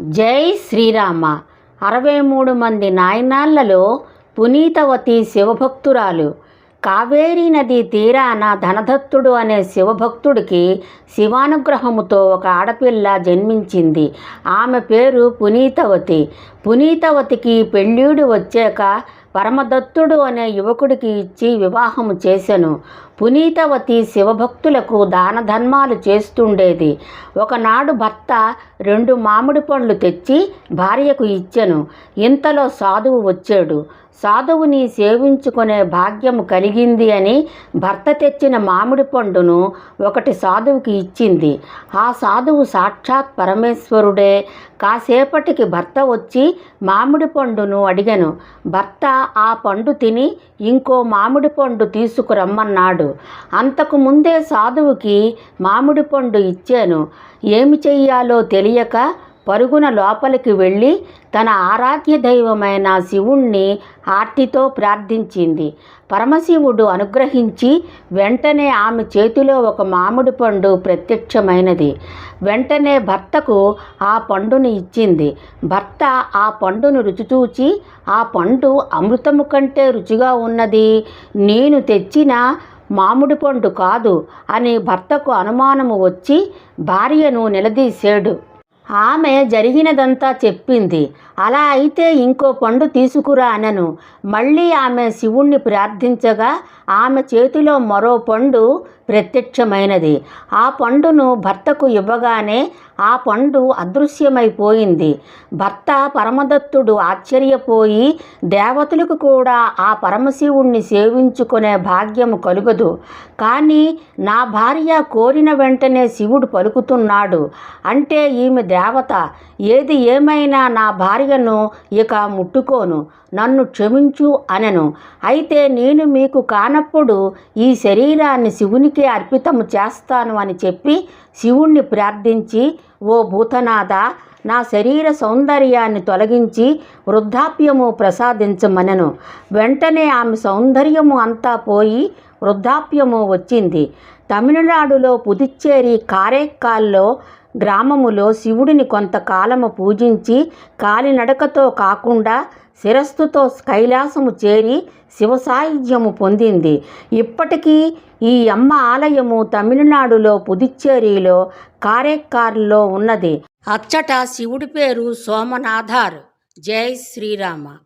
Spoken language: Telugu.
జై శ్రీరామ. అరవై మూడు మంది నాయనాళ్ళలో పునీతవతి శివభక్తురాలు. కావేరీ నది తీరాన ధనదత్తుడు అనే శివభక్తుడికి శివానుగ్రహముతో ఒక ఆడపిల్ల జన్మించింది. ఆమె పేరు పునీతవతి. పునీతవతికి పెళ్ళీడు వచ్చాక పరమదత్తుడు అనే యువకుడికి ఇచ్చి వివాహము చేశాను పునీతవతి శివభక్తులకు దాన ధర్మాలు చేస్తుండేది. ఒకనాడు భర్త రెండు మామిడి పండ్లు తెచ్చి భార్యకు ఇచ్చెను. ఇంతలో సాధువు వచ్చాడు. సాధువుని సేవించుకునే భాగ్యము కలిగింది అని భర్త తెచ్చిన మామిడి పండును ఒకటి సాధువుకి ఇచ్చింది. ఆ సాధువు సాక్షాత్ పరమేశ్వరుడే. కాసేపటికి భర్త వచ్చి మామిడి పండును అడిగను. భర్త ఆ పండు తిని ఇంకో మామిడి పండు తీసుకురమ్మన్నాడు. అంతకు ముందే సాధువుకి మామిడి పండు ఇచ్చాను. ఏమి చెయ్యాలో తెలియక పరుగున లోపలికి వెళ్ళి తన ఆరాధ్య దైవమైన శివుణ్ణి ఆర్తితో ప్రార్థించింది. పరమశివుడు అనుగ్రహించి వెంటనే ఆమె చేతిలో ఒక మామిడి పండు ప్రత్యక్షమైనది. వెంటనే భర్తకు ఆ పండుని ఇచ్చింది. భర్త ఆ పండును రుచి చూచి ఆ పండు అమృతము కంటే రుచిగా ఉన్నది. నేను తెచ్చిన మామిడి పండు కాదు అని భర్తకు అనుమానము వచ్చి భార్యను నిలదీశాడు ఆమె జరిగినదంతా చెప్పింది. అలా అయితే ఇంకో పండు తీసుకురా అనను. మళ్ళీ ఆమె శివుణ్ణి ప్రార్థించగా ఆమె చేతిలో మరో పండు ప్రత్యక్షమైనది. ఆ పండును భర్తకు ఇవ్వగానే ఆ పండు అదృశ్యమైపోయింది. భర్త పరమదత్తుడు ఆశ్చర్యపోయి దేవతలకు కూడా ఆ పరమశివుణ్ణి సేవించుకునే భాగ్యము కలుగదు. కానీ నా భార్య కోరిన వెంటనే శివుడు పలుకుతున్నాడు. అంటే ఈమె దేవత ఏది ఏమైనా నా భార్యను ఇక ముట్టుకోను నన్ను క్షమించు అనెను. అయితే నేను మీకు కానప్పుడు ఈ శరీరాన్ని శివునికి అర్పితము చేస్తాను అని చెప్పి శివుణ్ణి ప్రార్థించి ఓ భూతనాథ నా శరీర సౌందర్యాన్ని తొలగించి వృద్ధాప్యము ప్రసాదించమనెను. వెంటనే ఆమె సౌందర్యము అంతా పోయి వృద్ధాప్యము వచ్చింది. తమిళనాడులో పుదుచ్చేరి కారేక్కాల్లో గ్రామములో శివుడిని కొంతకాలము పూజించి కాలినడకతో కాకుండా శిరస్సుతో కైలాసము చేరి శివ సాయుధ్యము పొందింది. ఇప్పటికీ ఈ అమ్మ ఆలయము తమిళనాడులో పుదుచ్చేరిలో కారేక్కార్లో ఉన్నది. అచ్చట శివుడి పేరు సోమనాథార్. జై శ్రీరామ.